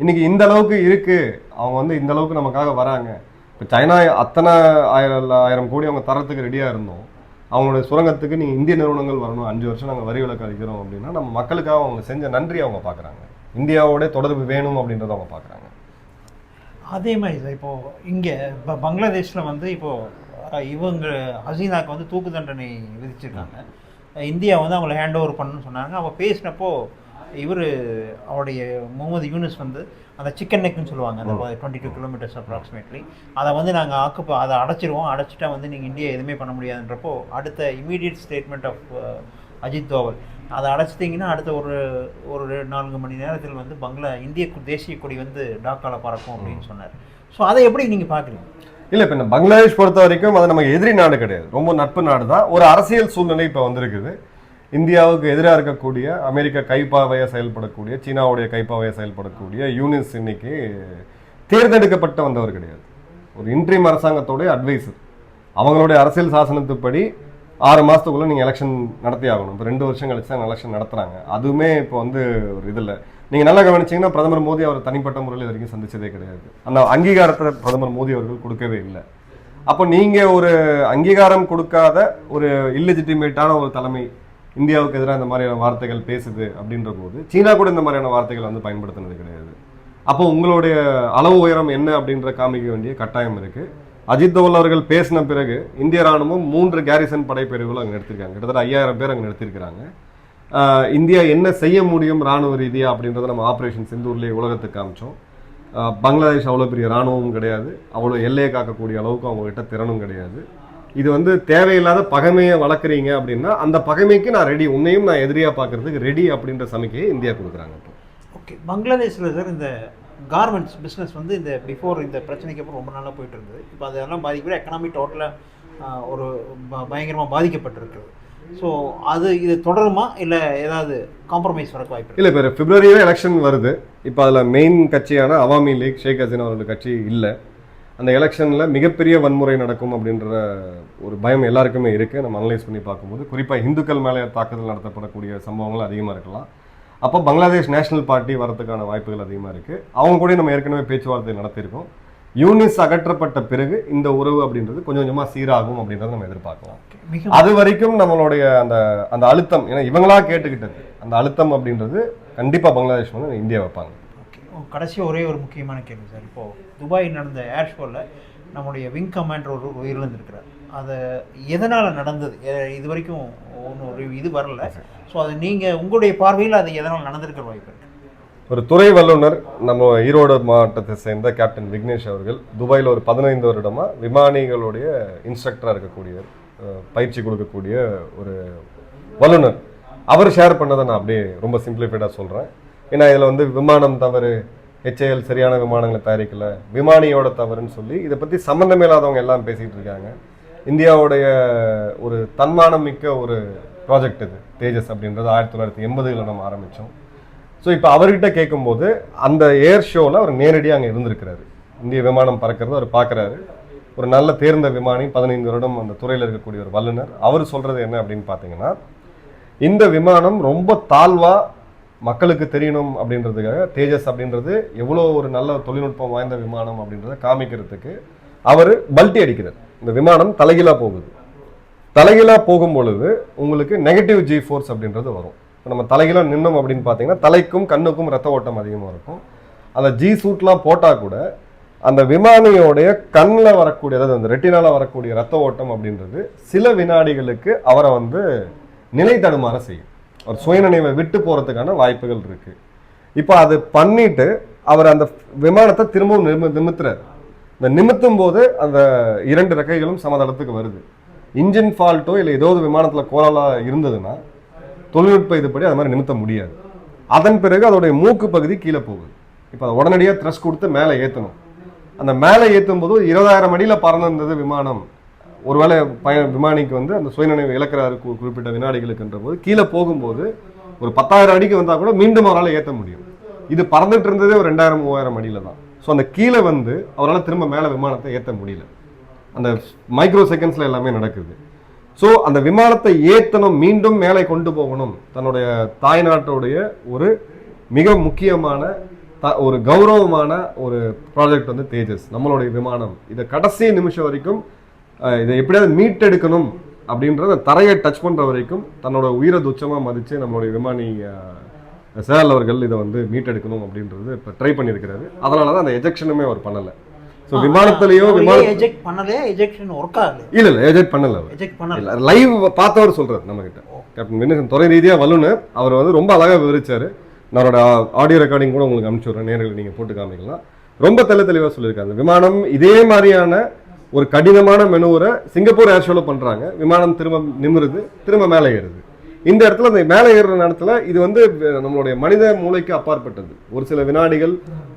இன்னைக்கு இந்த அளவுக்கு இருக்கு. அவங்க வந்து இந்த அளவுக்கு நமக்காக வராங்க. இப்போ சைனா அத்தனை ஆயிரம் ஆயிரம் கோடி அவங்க தரத்துக்கு ரெடியா இருந்தோம். அவங்களுடைய சுரங்கத்துக்கு நீங்கள் இந்திய நிறுவனங்கள் வரணும். அஞ்சு வருஷம் நாங்கள் வரி விலக்கு அளிக்கிறோம் அப்படின்னா நம்ம மக்களுக்காக அவங்க செஞ்ச நன்றி அவங்க பார்க்குறாங்க. இந்தியாவோட தொடர்பு வேணும் அப்படின்றத அவங்க பார்க்குறாங்க. அதே மாதிரி இப்போது இங்கே இப்போ பங்களாதேஷில் வந்து இப்போது இவங்க ஹசீனாக்கு வந்து தூக்கு தண்டனை விதிச்சிருக்காங்க. இந்தியா வந்து அவங்கள ஹேண்ட் ஓவர் பண்ணணும்னு சொன்னாங்க. அவள் பேசினப்போ இவர் அவருடைய முகமது யூனுஸ் வந்து அந்த சிக்கன் நெக்னு சொல்லுவாங்க அந்த டுவெண்ட்டி டூ கிலோமீட்டர்ஸ் அப்ராக்சிமேட்லி அதை வந்து நாங்கள் ஆக்குப்ப அதை அடைச்சிருவோம். அடைச்சிட்டா வந்து நீங்கள் இந்தியா எதுவுமே பண்ண முடியாதுன்றப்போ அடுத்த immediate statement of Ajit Doval. அதை அடைச்சிட்டிங்கன்னா அடுத்த ஒரு ஒரு நான்கு மணி நேரத்தில் வந்து பங்களா இந்திய தேசிய கொடி வந்து டாக்கால பறக்கும் அப்படின்னு சொன்னார். ஸோ அதை எப்படி நீங்கள் பார்க்குறீங்க இல்ல இப்ப இந்த பங்களாதேஷ் பொறுத்த வரைக்கும் அது நமக்கு எதிரி நாடு கிடையாது. ரொம்ப நட்பு நாடு தான் ஒரு அரசியல் சூழ்நிலை இப்ப வந்திருக்குது. இந்தியாவுக்கு எதிராக இருக்கக்கூடிய அமெரிக்க கைப்பாவைய செயல்படக்கூடிய சீனாவுடைய கைப்பாவையா செயல்படக்கூடிய யூனிஸ் இன்னைக்கு தேர்ந்தெடுக்கப்பட்ட வந்தவர் கிடையாது. ஒரு இன்ட்ரீம் அரசாங்கத்தோடைய அட்வைசர் அவங்களுடைய அரசியல் சாசனத்துப்படி ஆறு மாதத்துக்குள்ளே நீங்கள் எலெக்ஷன் நடத்தி ஆகணும். இப்போ ரெண்டு வருஷம் கழிச்சு தான் எலெக்ஷன் நடத்துறாங்க. அதுவுமே இப்போ வந்து ஒரு இதில். நீங்கள் நல்லா கவனிச்சீங்கன்னா பிரதமர் மோடி அவர் தனிப்பட்ட முறையில் வரைக்கும் சந்திச்சதே கிடையாது. அந்த அங்கீகாரத்தை பிரதமர் மோடி அவர்கள் கொடுக்கவே இல்லை. அப்போ நீங்கள் ஒரு அங்கீகாரம் கொடுக்காத ஒரு இல்லெஜிட்டிமேட்டான ஒரு தலைமை இந்தியாவுக்கு எதிராக இந்த மாதிரியான வார்த்தைகள் பேசுது அப்படின்ற போது சீனா கூட இந்த மாதிரியான வார்த்தைகள் வந்து பயன்படுத்தினது கிடையாது. அப்போ உங்களுடைய அளவு உயரம் என்ன அப்படின்ற காமிக்க வேண்டிய கட்டாயம் இருக்கு. அஜித் தோவல் அவர்கள் பேசின பிறகு இந்திய ராணுவம் மூன்று கேரிசன் படைப்பிரிவுகள் அங்கே நிறுத்திருக்காங்க கிட்டத்தட்ட ஐயாயிரம் பேர் அங்கே நிறுத்திருக்கிறாங்க இந்தியா என்ன செய்ய முடியும் ராணுவ ரீதியா அப்படின்றத நம்ம ஆப்ரேஷன் சிந்தூர்லேயே உலகத்துக்கு காமிச்சோம். பங்களாதேஷ் அவ்வளோ பெரிய ராணுவமும் கிடையாது. அவ்வளோ எல்லையை காக்கக்கூடிய அளவுக்கு அவங்ககிட்ட திறனும் கிடையாது. இது வந்து தேவையில்லாத பகைமையை வளர்க்குறீங்க அப்படின்னா அந்த பகைமைக்கு நான் ரெடி உன்னையும் நான் எதிரியா பார்க்கறதுக்கு ரெடி அப்படின்ற சமிக்கையை இந்தியா கொடுக்குறாங்க இப்போ. ஓகே பங்களாதேஷில் சார் இந்த கார்மெண்ட்ஸ் பிஸ்னஸ் வந்து இந்த பிஃபோர் இந்த பிரச்சனைக்கு அப்புறம் ரொம்ப நாளாக போயிட்டு இருந்தது. இப்போ அதெல்லாம் பாதிக்கிற எக்கனாமி டோட்டலாக ஒரு பயங்கரமாக பாதிக்கப்பட்டிருக்கு ஸோ அது இது தொடருமா? இல்லை ஏதாவது காம்ப்ரமைஸ் வரக்கு வாய்ப்பு இல்லை இப்போ பிப்ரவரியில எலெக்ஷன் வருது. இப்போ அதில் மெயின் கட்சியான அவாமி லீக் ஷேக் ஹசீனா அவர்கள் கட்சி இல்லை. அந்த எலெக்ஷனில் மிகப்பெரிய வன்முறை நடக்கும் அப்படின்ற ஒரு பயம் எல்லாருக்குமே இருக்குது நம்ம அனலைஸ் பண்ணி பார்க்கும்போது குறிப்பாக இந்துக்கள் மேலே தாக்குதல் நடத்தப்படக்கூடிய சம்பவங்கள் அதிகமாக இருக்கலாம். அப்போ பங்களாதேஷ் நேஷனல் பார்ட்டி வரதுக்கான வாய்ப்புகள் அதிகமாக இருக்குது அவங்க கூட நம்ம ஏற்கனவே பேச்சுவார்த்தை நடத்தியிருக்கோம். யூனிஸ் அகற்றப்பட்ட பிறகு இந்த உறவு அப்படின்றது கொஞ்சம் கொஞ்சமா சீராகும் அப்படின்றத நம்ம எதிர்பார்க்கலாம். அது வரைக்கும் நம்மளுடைய அந்த அந்த அழுத்தம் ஏன்னா இவங்களா கேட்டுக்கிட்டது அந்த அழுத்தம் அப்படின்றது கண்டிப்பா பங்களாதேஷ் வந்து இந்தியா வைப்பாங்க. கடைசி ஒரே ஒரு முக்கியமான கேள்வி சார். இப்போது துபாய் நடந்த ஏர் ஷோவில் நம்முடைய விங் கமாண்டர் ஒரு உயிரிழந்திருக்கிறார். அதை எதனால் நடந்தது? இது வரைக்கும் ஒன்றும் ஒரு இது வரல. ஸோ அது நீங்கள் உங்களுடைய பார்வையில் அது எதனால் நடந்திருக்கிற வாய்ப்பு இருக்குது ஒரு துறை வல்லுநர் நம்ம ஈரோடு மாவட்டத்தை சேர்ந்த கேப்டன் விக்னேஷ் அவர்கள் துபாயில் ஒரு பதினைந்து வருடமாக விமானிகளுடைய இன்ஸ்ட்ரக்டராக இருக்கக்கூடிய பயிற்சி கொடுக்கக்கூடிய ஒரு வல்லுநர். அவர் ஷேர் பண்ணதை நான் அப்படியே ரொம்ப சிம்பிளிஃபைடாக சொல்கிறேன் ஏன்னா இதில் வந்து விமானம் தவறு ஹெச்ஏஎல் சரியான விமானங்களை தயாரிக்கல விமானியோட தவறுன்னு சொல்லி இதை பற்றி சம்மந்தமே இல்லாதவங்க எல்லாம் பேசிகிட்டு இருக்காங்க. இந்தியாவுடைய ஒரு தன்மானம் மிக்க ஒரு ப்ராஜெக்ட் இது தேஜஸ் அப்படின்றது ஆயிரத்தி தொள்ளாயிரத்தி எண்பதுகளில் நம்ம ஆரம்பித்தோம் ஸோ இப்போ அவர்கிட்ட கேட்கும்போது அந்த ஏர் ஷோவில் அவர் நேரடியாக அங்கே இருந்திருக்கிறாரு. இந்திய விமானம் பறக்கிறத அவர் பார்க்குறாரு ஒரு நல்ல தேர்ந்த விமானி பதினைந்து வருடம் அந்த துறையில் இருக்கக்கூடிய ஒரு வல்லுனர் அவர் சொல்கிறது என்ன அப்படின்னு பார்த்தீங்கன்னா இந்த விமானம் ரொம்ப தாழ்வாக மக்களுக்கு தெரியணும் அப்படின்றதுக்காக தேஜஸ் அப்படின்றது எவ்வளோ ஒரு நல்ல தொழில்நுட்பம் வாய்ந்த விமானம் அப்படின்றத காமிக்கிறதுக்கு அவர் பல்ட்டி அடிக்கிறார். இந்த விமானம் தலைகீழாக போகுது. தலைகீழாக போகும் பொழுது உங்களுக்கு நெகட்டிவ் ஜி ஃபோர்ஸ் அப்படின்றது வரும். இப்போ நம்ம தலைகீழாக நின்னோம் அப்படின்னு பார்த்தீங்கன்னா தலைக்கும் கண்ணுக்கும் ரத்த ஓட்டம் அதிகமாக இருக்கும். அந்த ஜி சூட்லாம் போட்டால் கூட அந்த விமானியோடைய கண்ணில் வரக்கூடிய அதாவது அந்த ரெட்டினால வரக்கூடிய ரத்த ஓட்டம் அப்படின்றது சில வினாடிகளுக்கு அவரை வந்து நிலை தடுமாற செய்யும். அவர் சுயநினைவை விட்டு போகிறதுக்கான வாய்ப்புகள் இருக்குது இப்போ அது பண்ணிட்டு அவர் அந்த விமானத்தை திரும்பவும் நிமி நிமித்துறாரு. இந்த நிமித்தும் போது அந்த இரண்டு ரெக்கைகளும் சமதளத்துக்கு வருது. இன்ஜின் ஃபால்ட்டோ இல்லை ஏதோ ஒரு விமானத்தில் கோலாலாக இருந்ததுன்னா தொழில்நுட்ப இதுபடி அது மாதிரி நிமித்த முடியாது. அதன் பிறகு அதோடைய மூக்கு பகுதி கீழே போகுது. இப்போ அதை உடனடியாக த்ரெஸ் கொடுத்து மேலே ஏற்றணும் அந்த மேலே ஏற்றும் போது இருபதாயிரம் அடியில் பறந்திருந்தது விமானம். ஒருவேளை பய விமானிக்கு வந்து அந்த சுயநினைவு இழக்கிறாரு கு- குறிப்பிட்ட வினாடிகளுக்குன்ற போது கீழே போகும்போது ஒரு பத்தாயிரம் அடிக்கு வந்தால் கூட மீண்டும் அவரால் ஏற்ற முடியும். இது பறந்துட்டு இருந்ததே ஒரு ரெண்டாயிரம் மூவாயிரம் அடியில் தான். ஸோ அந்த கீழே வந்து அவரால் திரும்ப மேலே விமானத்தை ஏற்ற முடியல. அந்த மைக்ரோ செகண்ட்ஸில் எல்லாமே நடக்குது. ஸோ அந்த விமானத்தை ஏற்றணும் மீண்டும் மேலே கொண்டு போகணும் தன்னுடைய தாய்நாட்டுடைய ஒரு மிக முக்கியமான த- ஒரு கௌரவமான ஒரு ப்ராஜெக்ட் வந்து தேஜஸ் நம்மளுடைய விமானம். இதை கடைசி நிமிஷம் வரைக்கும் இதை எப்படியாவது மீட்டெடுக்கணும் அப்படின்ற அந்த தரையை டச் பண்ற வரைக்கும் தன்னோட உயிரை துச்சமா மதிச்சு நம்மளுடைய விமானி சேல் அவர்கள் இதை வந்து மீட்டெடுக்கணும் அப்படின்றது இப்போ ட்ரை பண்ணியிருக்கிறாரு. அதனால தான் அந்த எஜெக்ஷனுமே அவர் பண்ணலை. ஸோ விமானத்திலேயோ விமான எஜெக்ட் பண்ணலையா எஜெக்ஷன் ஒர்க் ஆகல. இல்ல இல்ல எஜெக்ட் பண்ணல அவர். எஜெக்ட் பண்ணல. லைவ் பார்த்தவர் சொல்றாரு நம்ம கிட்ட கேப்டன் வினேசன் துறை ரீதியா வல்லுனர் அவர் வந்து ரொம்ப அழகா விவரிச்சாரு. அவரோட ஆடியோ ரெக்கார்டிங் கூட உங்களுக்கு அனுப்பிச்சு விட்றேன். நேரில் நீங்க போட்டு காமிக்கலாம். ரொம்ப தெள்ள தெளிவா சொல்லியிருக்காரு. அந்த விமானம் இதே மாதிரியான ஒரு கடினமான மெனுவரை சிங்கப்பூர் ஏர் ஷோல பண்ணுறாங்க விமானம் திரும்ப நிமிருது திரும்ப மேலே ஏறுது. இந்த இடத்துல அந்த மேலே ஏறுற நேரத்தில் இது வந்து நம்மளுடைய மனித மூளைக்கு அப்பாற்பட்டது. ஒரு சில வினாடிகள்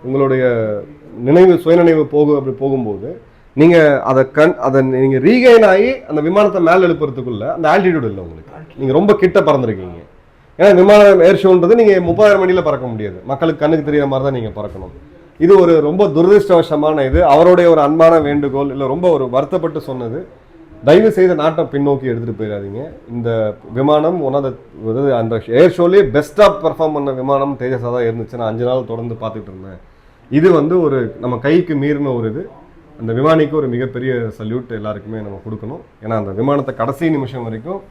உங்களுடைய நினைவு சுயநினைவு போகும் அப்படி போகும்போது நீங்கள் அதை கண் அதை நீங்கள் ரீகைன் ஆகி அந்த விமானத்தை மேலே எழுப்புறதுக்குள்ள அந்த ஆல்டிடியூட் இல்லை உங்களுக்கு. நீங்கள் ரொம்ப கிட்ட பறந்துருக்கீங்க. ஏன்னா விமானம் ஏர் ஷோன்றது நீங்கள் முப்பதாயிரம் மணியில் பறக்க முடியாது. மக்களுக்கு கண்ணுக்கு தெரியாத மாதிரி தான் நீங்கள் பறக்கணும். இது ஒரு ரொம்ப துரதிருஷ்டவசமான இது. அவருடைய ஒரு அன்பான வேண்டுகோள் இல்லை ரொம்ப ஒரு வருத்தப்பட்டு சொன்னது. தயவு செய்து நாட்டை பின்னோக்கி எடுத்துகிட்டு போயிடாதீங்க. இந்த விமானம் ஒன் ஆஃப் அதாவது அந்த ஏர் ஷோலேயே பெஸ்ட்டாக பெர்ஃபார்ம் பண்ண விமானம் தேஜஸாக தான் இருந்துச்சு. நான் அஞ்சு நாள் தொடர்ந்து பார்த்துட்டு இருந்தேன். இது வந்து ஒரு நம்ம கைக்கு மீறின ஒரு இது. அந்த விமானிக்கு ஒரு மிகப்பெரிய சல்யூட் எல்லாருக்குமே நம்ம கொடுக்கணும். ஏன்னா அந்த விமானத்தை கடைசி நிமிஷம் வரைக்கும்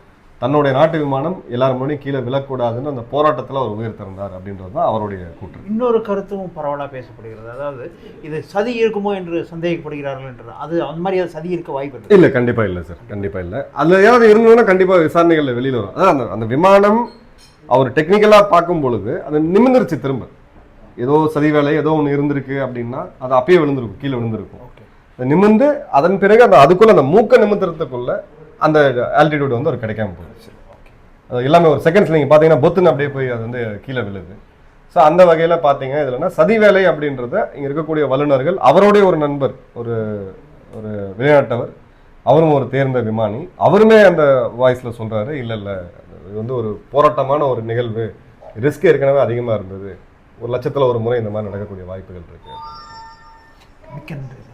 தன்னுடைய நாட்டு விமானம் எல்லாரும் முன்னாடி கீழே விழக்கூடாதுன்னு அந்த போராட்டத்தில் அவர் உயிர் திறந்தார் அப்படின்றது தான் அவருடைய கூற்று. இன்னொரு கருத்தும் பரவலாக பேசப்படுகிறது. அதாவது இது சதி இருக்குமோ என்று சந்தேகப்படுகிறார்கள் என்று அது அந்த மாதிரி அது சதி இருக்க வாய்ப்பு இல்ல கண்டிப்பா இல்ல சார். கண்டிப்பா இல்ல. அதுல ஏதாவது இருந்ததுன்னா கண்டிப்பா விசாரணைகள்ல வெளியில வரும். அதான் அந்த அந்த விமானம் அவர் டெக்னிக்கலா பார்க்கும் பொழுது அது நிமிர்ந்துருச்சு திரும்ப. ஏதோ சதி வேலை ஏதோ ஒன்று இருந்திருக்கு அப்படின்னா அது அப்பயே விழுந்திருக்கும் கீழே விழுந்திருக்கும். நிமிர்ந்து அதன் பிறகு அந்த அதுக்குள்ள அந்த மூக்க நிமித்துறதுக்குள்ள அந்த ஆல்டிடியூட் வந்து ஒரு கிடைக்காம போயிடுச்சு. அது எல்லாமே ஒரு செகண்ட்ஸ் நீங்க பாத்தீங்கன்னா பொத்துன்னு அப்படியே போய் அது வந்து கீழே விழுது. ஸோ அந்த வகையில பாத்தீங்க இதுலன்னா சதி வேலை அப்படின்றத இங்க இருக்கக்கூடிய வல்லுநர்கள் அவருடைய ஒரு நண்பர் ஒரு ஒரு வெளிநாட்டவர் அவரும் ஒரு தேர்ந்த விமானி அவருமே அந்த வாய்ஸ்ல சொல்றாரு இல்ல இல்ல இது வந்து ஒரு போராட்டமான ஒரு நிகழ்வு. ரிஸ்க் ஏற்கனவே அதிகமா இருந்தது. ஒரு லட்சத்துல ஒரு முறை இந்த மாதிரி நடக்கக்கூடிய வாய்ப்புகள் இருக்கு.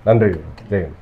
நன்றி. ஜெயன்